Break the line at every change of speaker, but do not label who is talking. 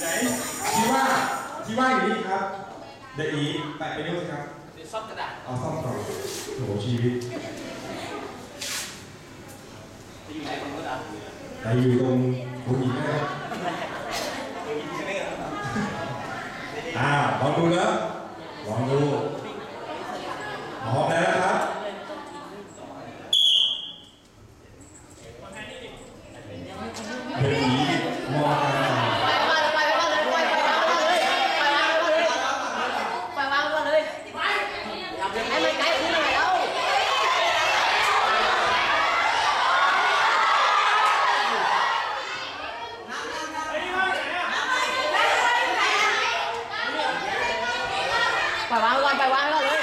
ไหนที่ว่าที่ว่าอยู่นี่ครับเดอีแปะไปนิ้วสิครับ
เดี๋ยวซ่อมกระดาษ
เอาซ่อมก่อนโอ้โหชีวิต
จะอยู่ไหนของกระดาษ
ไหนอยู่ตรงหัวหินนะครับ
อยู่อินเทอร์เน็ต
อ่าลองดูนะลองดูพร้อมแล้วนะครับเดอีมองกัน
ไปวางเลยไปวางเลยไปวางเลยไปวางเลยให้มันใกล้ขึ้นหน่อยแล้ว ไปวางก่อนไปวางก่อนเลย